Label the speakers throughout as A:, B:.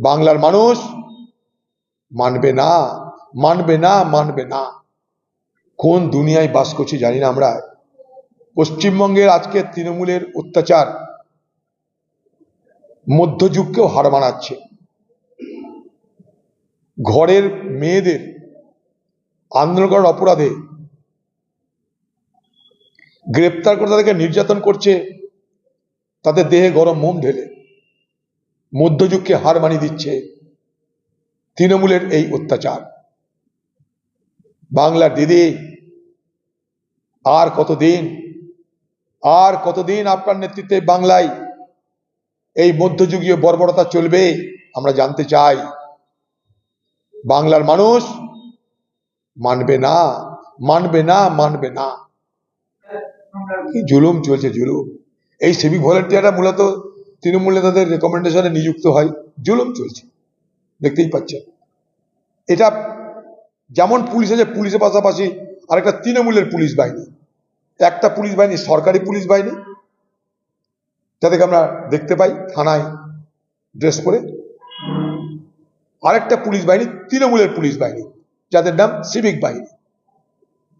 A: বাংলার মানুষ মানবে না মানবে না মানবে না। কোন দুনিয়ায় বাস করছি জানি না আমরা। পশ্চিমবঙ্গের আজকে তৃণমূলের অত্যাচার মধ্যযুগকেও হার মানাচ্ছে। ঘরের মেয়েদের আন্দোলন করার অপরাধে গ্রেপ্তার করে তাদেরকে নির্যাতন করছে, তাদের দেহে গরম মোম ঢেলে। মধ্যযুগকে হার মানিয়ে দিচ্ছে তৃণমূলের এই অত্যাচার। বাংলার দিদি, আর কতদিন আর কতদিন আপনার নেতৃত্বে বাংলায় এই মধ্যযুগীয় বর্বরতা চলবে, আমরা জানতে চাই। বাংলার মানুষ মানবে না মানবে না মানবে না। জুলুম চলছে, জুলুম। এই সিভিক ভলেন্টিয়াররা মূলত তৃণমূল নেতাদের রেকমেন্ডেশনে নিযুক্ত হয়, জুলুম চলছে। দেখতেই পাচ্ছেন। এটা যেমন পুলিশ আছে, পুলিশের পাশাপাশি আরেকটা তৃণমূলের পুলিশ বাহিনী। একটা পুলিশ বাহিনী সরকারি পুলিশ বাহিনী, যাদেরকে আমরা দেখতে পাই থানায় ড্রেস পরে। আরেকটা পুলিশ বাহিনী তৃণমূলের পুলিশ বাহিনী, যাদের নাম সিভিক বাহিনী।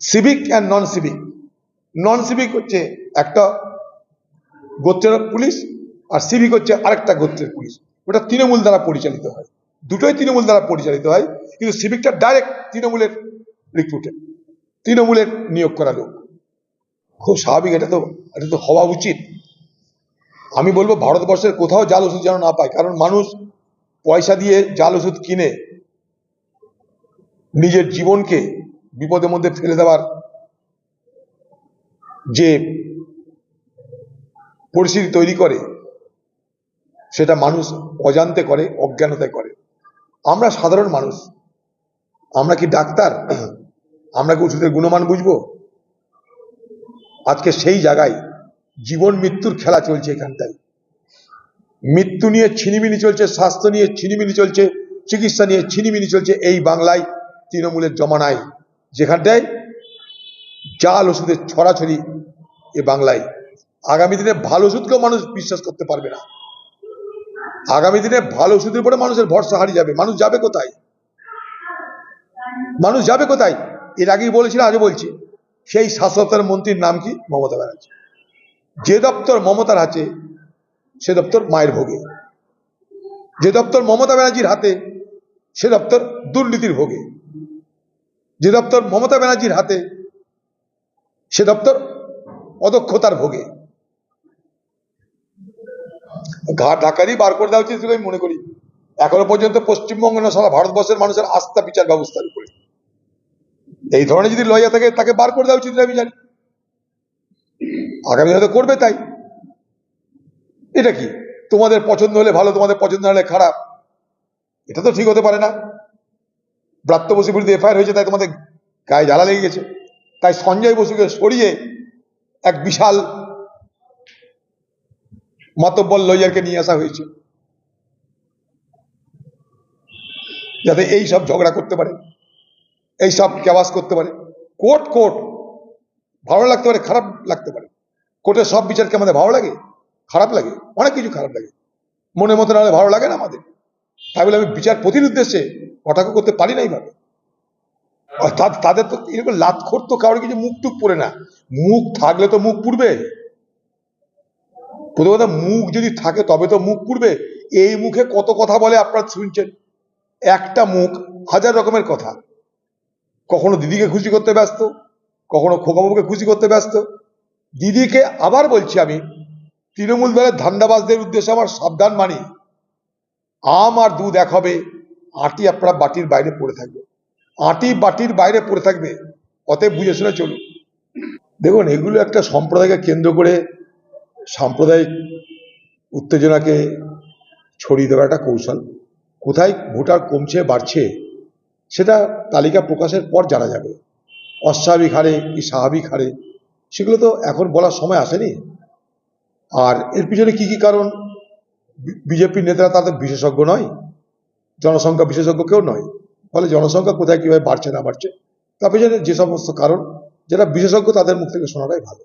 A: Civic and non civic non civic হচ্ছে একটা গোত্রের পুলিশ আর সিভিক হচ্ছে আরেকটা গোত্রের পুলিশ। ওটা তৃণমূল দ্বারা পরিচালিত হয়। দুটোই তৃণমূল দ্বারা পরিচালিত হয়, কিন্তু সিভিকটা ডাইরেক্ট তৃণমূলের রিক্রুটেড তৃণমূলের নিয়োগ করা লোক। খুব স্বাভাবিক, এটা তো এটা তো হওয়া উচিত। আমি বলব ভারতবর্ষের কোথাও জাল ওষুধ যেন না পায়, কারণ মানুষ পয়সা দিয়ে জাল ওষুধ কিনে নিজের জীবনকে বিপদের মধ্যে ফেলে দেওয়ার যে পরিস্থিতি তৈরি করে সেটা মানুষ অজান্তে করে, অজ্ঞানতায় করে। আমরা সাধারণ মানুষ। আমরা কি ডাক্তার? আমরা কি ওষুধের গুণমান বুঝব? আজকে সেই জায়গায় জীবন মৃত্যুর খেলা চলছে এখানটায়। মৃত্যু নিয়ে ছিনিমিনি চলছে, স্বাস্থ্য নিয়ে ছিনিমিনি চলছে, চিকিৎসা নিয়ে ছিনিমিনি চলছে এই বাংলায়, তৃণমূলের জমানায়। যেখানটায় জাল ওষুধের ছড়াছড়ি এ বাংলায়। আগামী দিনে ভালো ওষুধকেও মানুষ বিশ্বাস করতে পারবে না। আগামী দিনে ভালো ওষুধের উপরে মানুষের ভরসা হারিয়ে যাবে। মানুষ যাবে কোথায়? মানুষ যাবে কোথায়? এর আগেই বলেছিল, আজও বলছি, সেই দপ্তরের মন্ত্রীর নাম কি? মমতা ব্যানার্জি। যে দপ্তর মমতার হাতে, সে দপ্তর মায়ের ভোগে। যে দপ্তর মমতা ব্যানার্জির হাতে, সে দপ্তর দুর্নীতির ভোগে। যে দপ্তর মমতা ব্যানার্জির হাতে, সে দপ্তর অদক্ষতার ভোগে। ঘা ঢাকারই বার করে দেওয়া উচিত আমি মনে করি। এখনও পর্যন্ত পশ্চিমবঙ্গ না, সারা ভারতবর্ষের মানুষের আস্থা বিচার ব্যবস্থার উপরে। এই ধরনের যদি লয়া থাকে, তাকে বার করে দেওয়া উচিত আমি জানি। আগামী হয়তো করবে তাই। এটা কি? তোমাদের পছন্দ হলে ভালো, তোমাদের পছন্দ হলে খারাপ। এটা তো ঠিক হতে পারে না। ব্রাত্য বসুর বিরুদ্ধে এফআইআর হয়েছে, তাই তোমাদের গায়ে জ্বালা লেগে গেছে। তাই সঞ্জয় বসুকে সরিয়ে এক বিশাল মাতব্বর লয়ারকে নিয়ে আসা হয়েছে। যাতে এই সব ঝগড়া করতে পারে, এই সব কেওয়াস করতে পারে। কোর্ট কোর্ট, ভালো লাগতে পারে, খারাপ লাগতে পারে। কোর্টের সব বিচারকে আমাদের ভালো লাগে, খারাপ লাগে, অনেক কিছু খারাপ লাগে। মনের মতো নাহলে ভালো লাগে না আমাদের। তাই বলে আমি বিচার প্রতির উদ্দেশ্যে কটাক্ষ করতে পারি না এইভাবে। তাদের তো এরকম লাতখোর তো কারোর কিছু মুখ টুক পড়ে না। মুখ থাকলে তো মুখ পুড়বে। প্রথম কথা মুখ যদি থাকে, তবে তো মুখ পুড়বে। এই মুখে কত কথা বলে আপনারা শুনছেন? একটা মুখ হাজার রকমের কথা। কখনো দিদিকে খুশি করতে ব্যস্ত, কখনো খোকাবাবুকে খুশি করতে ব্যস্ত। দিদিকে আবার বলছি আমি, তৃণমূল দলের ধান্দাবাজদের উদ্দেশ্যে আমার সাবধান মানি। আম আর দুধ এক হবে, আটি আপনারা বাটির বাইরে পড়ে থাকবে। আটি বাটির বাইরে পড়ে থাকবে, অতএব বুঝে শুনে চলুন। দেখুন, এগুলো একটা সম্প্রদায়কে কেন্দ্র করে সাম্প্রদায়িক উত্তেজনাকে ছড়িয়ে দেওয়ার একটা কৌশল। কোথায় ভোটার কমছে, বাড়ছে, সেটা তালিকা প্রকাশের পর জানা যাবে। অস্বাভাবিক হারে কি স্বাভাবিক হারে, সেগুলো তো এখন বলার সময় আসেনি। আর এর পিছনে কি কি কারণ? বিজেপির নেতারা তাদের বিশেষজ্ঞ নয়, জনসংখ্যা বিশেষজ্ঞ কেউ নয়। ফলে জনসংখ্যা কোথায় কীভাবে বাড়ছে, না বাড়ছে, তার পেছনে যে সমস্ত কারণ যারা বিশেষজ্ঞ তাদের মুখ থেকে শোনাটাই ভালো।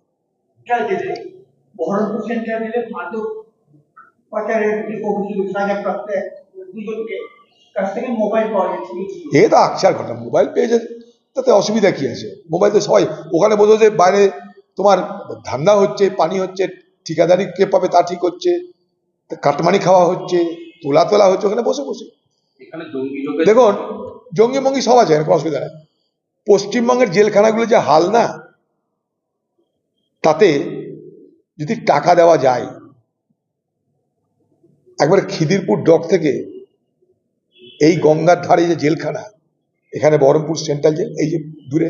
B: বহরমপুর সেন্টার দিলে মাদক পাচারের যে অভিযোগ সাজাপ্রাপ্ত দুজনকে কাছ থেকে মোবাইল পাওয়া যাচ্ছে।
A: এ তো আকসার ঘটনা মোবাইল পেয়ে যাবে তাতে অসুবিধা কি আছে? মোবাইল তো সবাই ওখানে বসে যে বাইরে তোমার ধান্দা হচ্ছে পানি হচ্ছে ঠিকাদারি কে পাবে তা ঠিক হচ্ছে কাটমানি খাওয়া হচ্ছে তোলা তোলা হচ্ছে ওখানে বসে বসে। দেখুন জঙ্গি মঙ্গি সব আছে কোনো অসুবিধা নেই। পশ্চিমবঙ্গের জেলখানাগুলো যে হাল না তাতে যদি টাকা দেওয়া যায়, একবার খিদিরপুর ডক থেকে এই গঙ্গার ধারে যে জেলখানা, এখানে বহরমপুর সেন্ট্রাল জেল, এই যে দূরে,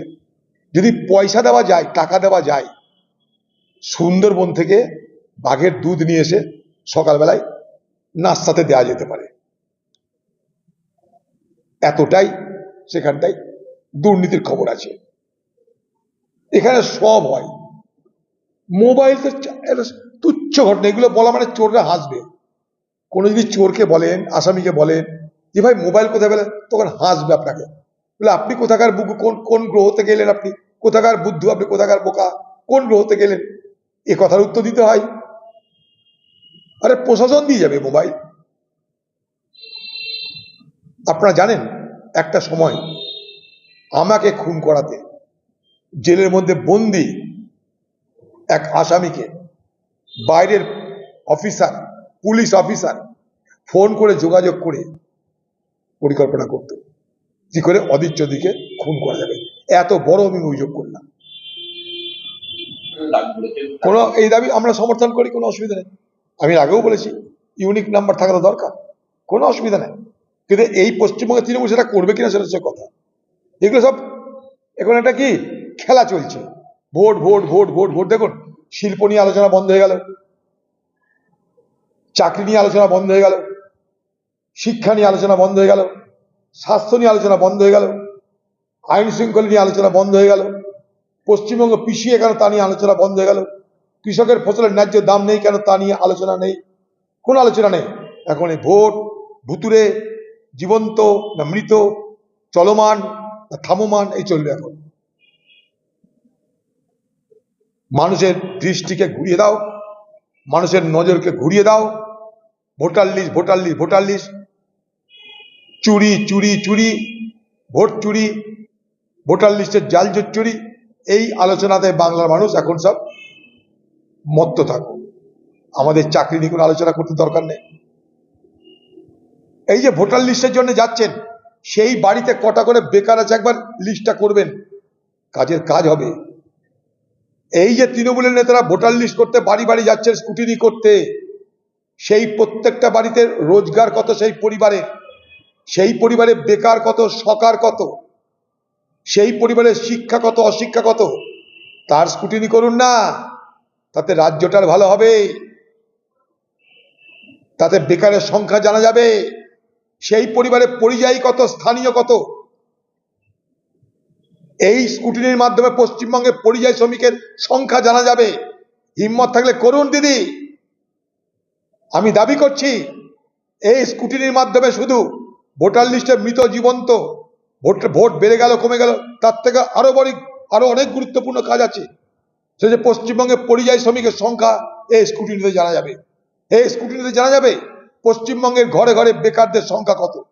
A: যদি পয়সা দেওয়া যায়, টাকা দেওয়া যায়, সুন্দরবন থেকে বাঘের দুধ নিয়ে এসে সকালবেলায় নাস্তাতে দেওয়া যেতে পারে। এতটাই সেখানটাই দুর্নীতির খবর আছে। এখানে সব হয়। মোবাইল তো এটা তুচ্ছ ঘটনা, এগুলো বলা মানে চোররা হাসবে। কোনো যদি চোরকে বলেন, আসামিকে বলেন, যে ভাই মোবাইল কোথায় পেলেন তখন হাসবে আপনাকে। বলে, আপনি কোথাকার বুক, কোন কোন গ্রহ থেকে এলেন আপনি? কোথাকার বুদ্ধ, আপনি কোথাকার বোকা? কোন গ্রহ থেকে এলেন এ কথার উত্তর দিতে হয়। আরে, প্রশাসন দিয়ে যাবে মোবাইল আপনারা জানেন, একটা সময় আমাকে খুন করাতে, জেলের মধ্যে বন্দি এক আসামিকে বাইরের অফিসার, পুলিশ অফিসার ফোন করে যোগাযোগ করে পরিকল্পনা করত। কি করে? অদিচ্ছদিকে খুন করা যাবে। এত বড় আমি অভিযোগ করলাম। কোনো এই দাবি আমরা সমর্থন করি, কোনো অসুবিধা নেই। আমি আগেও বলেছি, ইউনিক নাম্বার থাকা তো দরকার। কোনো অসুবিধা নেই। কিন্তু এই পশ্চিমবঙ্গে তৃণমূল সেটা করবে কিনা সেটা হচ্ছে কথা। এগুলো সব এখন একটা কি? খেলা চলছে। Vote vote vote vote vote. দেখুন শিল্প নিয়ে আলোচনা বন্ধ হয়ে গেল, চাকরি নিয়ে আলোচনা বন্ধ হয়ে গেল, শিক্ষা নিয়ে আলোচনা বন্ধ হয়ে গেল, স্বাস্থ্য নিয়ে আলোচনা বন্ধ হয়ে গেল, আইন শৃঙ্খলা নিয়ে আলোচনা বন্ধ হয়ে গেল, পশ্চিমবঙ্গ পিছিয়ে কেন তা নিয়ে আলোচনা বন্ধ হয়ে গেল, কৃষকের ফসলের ন্যায্য দাম নেই কেন তা নিয়ে আলোচনা নেই, কোনো আলোচনা নেই। এখন এই ভোট ভুতুরে জীবন্ত না মৃত, চলমান না থামমান, এই চলবে এখন। মানুষের দৃষ্টিকে ঘুরিয়ে দাও, মানুষের নজরকে ঘুরিয়ে দাও, voter list voter list voter list, চুরি চুরি চুরি, ভোট চুরি, ভোটার লিস্টের জাল চুরি, এই আলোচনাতে বাংলার মানুষ এখন সব মত্ত থাকো। আমাদের চাকরি নিয়ে কোনো আলোচনা করতে দরকার নেই। এই যে ভোটার লিস্টের জন্য যাচ্ছেন, সেই বাড়িতে কটা করে বেকার আছে একবার লিস্টটা করবেন। কাজের কাজ হবে। এই যে তৃণমূলের নেতারা ভোটার লিস্ট করতে বাড়ি বাড়ি যাচ্ছেন স্কুটিনি করতে, সেই প্রত্যেকটা বাড়িতে রোজগার কত, সেই পরিবারের সেই পরিবারে বেকার কত, সকার কত, সেই পরিবারের শিক্ষা কত, অশিক্ষা কত, তার স্কুটিনি করুন না, তাতে রাজ্যটার ভালো হবে, তাতে বেকারের সংখ্যা জানা যাবে, সেই পরিবারে পরিযায়ী কত, স্থানীয় কত এই স্কুটিনির মাধ্যমে পশ্চিমবঙ্গে পরিযায়ী শ্রমিকের সংখ্যা জানা যাবে। হিম্মত থাকলে করুন, দিদি। আমি দাবি করছি, এই স্কুটিনির মাধ্যমে শুধু ভোটার লিস্টে মৃত, জীবন্ত, ভোট ভোট বেড়ে গেল, কমে গেল, তার থেকে আরও বড়, আরও অনেক গুরুত্বপূর্ণ কাজ আছে। সে যে পশ্চিমবঙ্গে পরিযায়ী শ্রমিকের সংখ্যা, এই স্কুটিনিতে জানা যাবে। এই স্কুটিনিতে জানা যাবে পশ্চিমবঙ্গের ঘরে ঘরে বেকারদের সংখ্যা কত।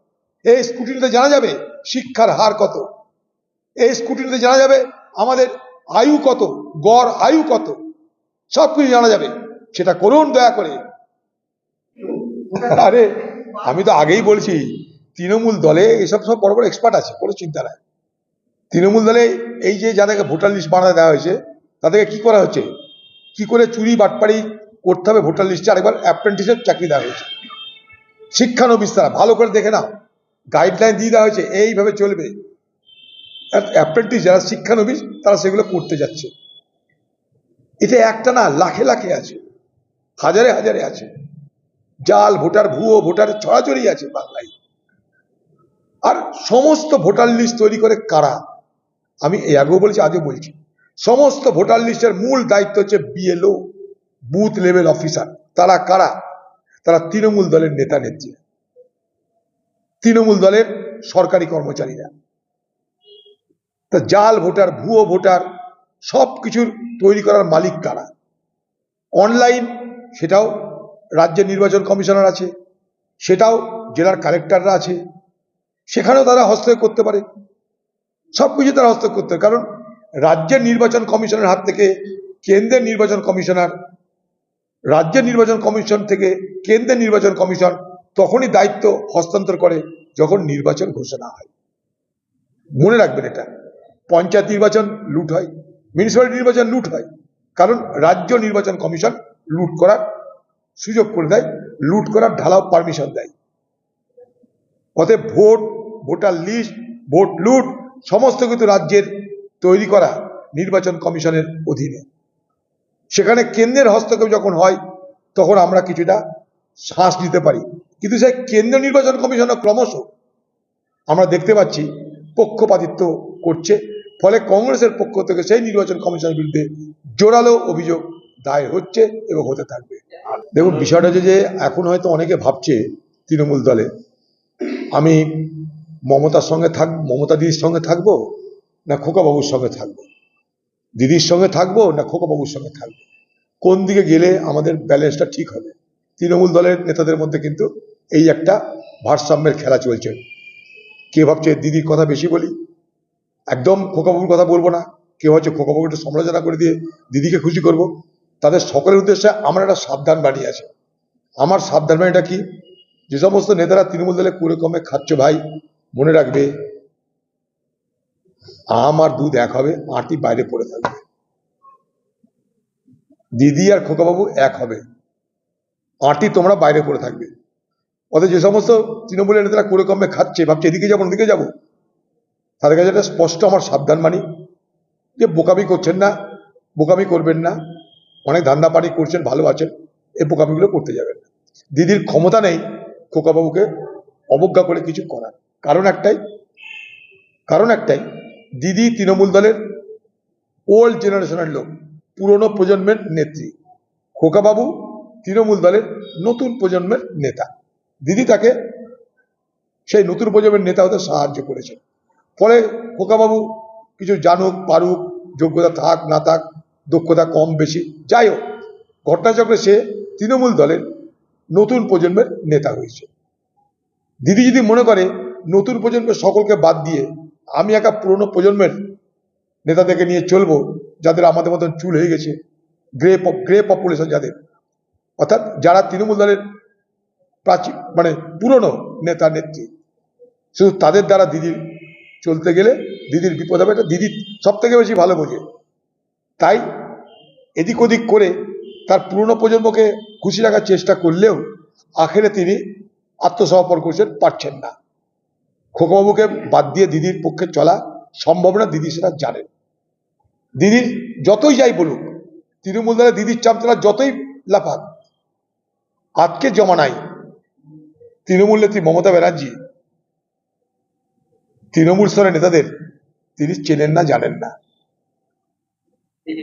A: এই স্কুটিনিতে জানা যাবে শিক্ষার হার কত। এই স্কুটিতে জানা যাবে আমাদের আয়ু কত, গড় আয়ু কত, সব কিছু জানা যাবে। সেটা করুন দয়া করে। আরে, আমি তো আগেই বলছি, তৃণমূল দলে এসব সব বড় বড় এক্সপার্ট আছে, কোনো চিন্তা নাই। তৃণমূল দলে এই যে যাদেরকে ভোটার লিস্ট বানাতে দেওয়া হয়েছে, তাদেরকে কি করা হচ্ছে? কি করে চুরি বাটপাড়ি করতে হবে ভোটার লিস্টে আরেকবার অ্যাপ্রেন্টিসের চাকরি দেওয়া হয়েছে। শিক্ষানবিশ তারা, ভালো করে দেখে নাও। গাইডলাইন দিয়ে দেওয়া হয়েছে, এইভাবে চলবে। অ্যাপ্রেন্টিস যারা শিক্ষানবিশ, তারা সেগুলো করতে যাচ্ছে। এটা একটা না, লাখে লাখে আছে। হাজারে হাজারে আছে। জাল, ভোটার ভুয়ো, ভোটার ছড়াছড়ি আছে বাংলায়। আর সমস্ত ভোটার লিস্ট তৈরি করে কারা? আমি এই আগেও বলছি, আজও বলছি। সমস্ত ভোটার লিস্টের মূল দায়িত্ব হচ্ছে বিএলও বুথ লেভেল অফিসার। তারা কারা? তারা তৃণমূল দলের নেতা নেত্রী তৃণমূল দলের সরকারি কর্মচারীরা। তা জাল ভোটার, ভুয়ো ভোটার, সব কিছুর তৈরি করার মালিক কারা? অনলাইন সেটাও রাজ্যের নির্বাচন কমিশনার আছে, সেটাও জেলার কালেক্টররা আছে, সেখানেও তারা হস্তক্ষেপ করতে পারে। সব কিছু তারা হস্তক্ষেপ করতে পারে। কারণ রাজ্যের নির্বাচন কমিশনের হাত থেকে কেন্দ্রের নির্বাচন কমিশনার, রাজ্যের নির্বাচন কমিশন থেকে কেন্দ্রের নির্বাচন কমিশন তখনই দায়িত্ব হস্তান্তর করে যখন নির্বাচন ঘোষণা হয়। মনে রাখবেন এটা। পঞ্চায়েত নির্বাচন লুট হয় মিউনিসিপ্যালিটি নির্বাচন লুট হয়। কারণ রাজ্য নির্বাচন কমিশন লুট করার সুযোগ করে দেয়, লুট করার ঢালাও পারমিশন দেয়। অতএব ভোট, ভোটার লিস্ট ভোট লুট, সমস্ত কিন্তু রাজ্যের তৈরি করা নির্বাচন কমিশনের অধীনে। সেখানে কেন্দ্রের হস্তক্ষেপ যখন হয়, তখন আমরা কিছুটা শ্বাস নিতে পারি। কিন্তু সেই কেন্দ্রীয় নির্বাচন কমিশনের ক্রমশ আমরা দেখতে পাচ্ছি পক্ষপাতিত্ব করছে। ফলে কংগ্রেসের পক্ষ থেকে সেই নির্বাচন কমিশনের বিরুদ্ধে জোরালো অভিযোগ দায়ের হচ্ছে এবং হতে থাকবে। দেখুন, বিষয়টা হচ্ছে যে এখন হয়তো অনেকে ভাবছে তৃণমূল দলে, আমি মমতার সঙ্গে থাক, মমতা দিদির সঙ্গে থাকব না খোকাবাবুর সঙ্গে থাকব? দিদির সঙ্গে থাকব না খোকাবাবুর সঙ্গে থাকব? কোন দিকে গেলে আমাদের ব্যালেন্সটা ঠিক হবে? তৃণমূল দলের নেতাদের মধ্যে কিন্তু এই একটা ভারসাম্যের খেলা চলছে। কে ভাবছে দিদির কথা বেশি বলি? একদম খোকাবাবুর কথা বলব না। কেউ হচ্ছে খোকাবাবুর একটু সমালোচনা করে দিয়ে দিদিকে খুশি করব। তাদের সকলের উদ্দেশ্যে আমার একটা সাবধান বাণী আছে। আমার সাবধান বাণীটা কি? যে সমস্ত নেতারা তৃণমূল দলে কুড়ে কমে খাচ্ছে ভাই, মনে রাখবে আম আর দুধ এক হবে আটি বাইরে পড়ে থাকবে। দিদি আর খোকাবাবু এক হবে আটি তোমরা বাইরে পড়ে থাকবে। অতএব যে সমস্ত তৃণমূলের নেতারা করে কমে খাচ্ছে, ভাবছে এদিকে যাব ওদিকে যাব। তাদের কাছে একটা স্পষ্ট আমার সাবধান মানি যে বোকামি করছেন না, বোকামি করবেন না। অনেক ধান্দা পানি করছেন, ভালো আছেন, এই বোকামিগুলো করতে যাবেন না। দিদির ক্ষমতা নেই খোকাবাবুকে অবজ্ঞা করে কিছু করার। কারণ একটাই কারণ একটাই, দিদি তৃণমূল দলের ওল্ড জেনারেশনের লোক, পুরনো প্রজন্মের নেত্রী। খোকাবাবু তৃণমূল দলের নতুন প্রজন্মের নেতা। দিদি তাকে সেই নতুন প্রজন্মের নেতা হতে সাহায্য করেছে ফলে খোকাবাবু কিছু জানুক, পারুক, যোগ্যতা থাক, না থাক, দক্ষতা কম, বেশি, যাই হোক, ঘটনাচক্রে সে তৃণমূল দলের নতুন প্রজন্মের নেতা হয়েছে। দিদি যদি মনে করে নতুন প্রজন্মের সকলকে বাদ দিয়ে আমি একা পুরনো প্রজন্মের নেতাদেরকে নিয়ে চলবো, যাদের আমাদের মতন চুল হয়ে গেছে, গ্রে গ্রে পপুলেশন যাদের, অর্থাৎ যারা তৃণমূল দলের প্রাচীন মানে পুরনো নেতা, নেত্রী, শুধু তাদের দ্বারা দিদির চলতে গেলে দিদির বিপদ হবে। এটা দিদি সব থেকে বেশি ভালো বোঝে। তাই এদিক ওদিক করে তার পুরনো প্রজন্মকে খুশি রাখার চেষ্টা করলেও আখেরে তিনি আত্মসমর্পণ করছেন পারছেন না। খোকবাবুকে বাদ দিয়ে দিদির পক্ষে চলা সম্ভব না, দিদি সেটা জানেন। দিদির যতই যাই বলুক, তৃণমূল দলে দিদির চামচালা যতই লাফাক, আজকে জমানায় তৃণমূল নেত্রী মমতা ব্যানার্জি তৃণমূল স্তরের নেতাদের তিনি চেনেন না জানেন না।